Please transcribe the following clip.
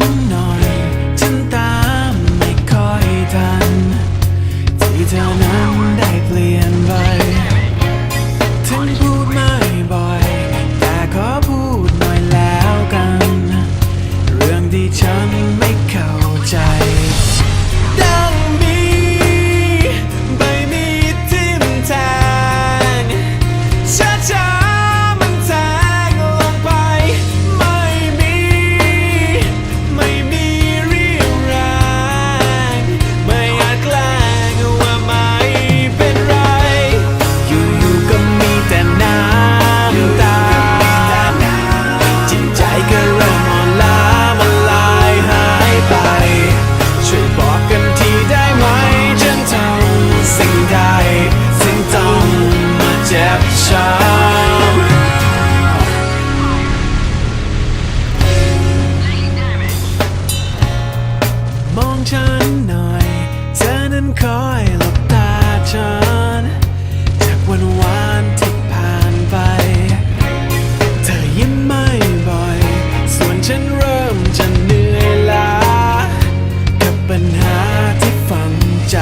นหน่อยฉันตามไม่ค่อยทันที่เธอ ฉันหน่อย เธอนั้นคอยหลบตาฉันจากวันวานที่ผ่านไป เธอยิ้มไม่บ่อย ส่วนฉันเริ่มจะเหนื่อยล้ากับปัญหาที่ฝังใจ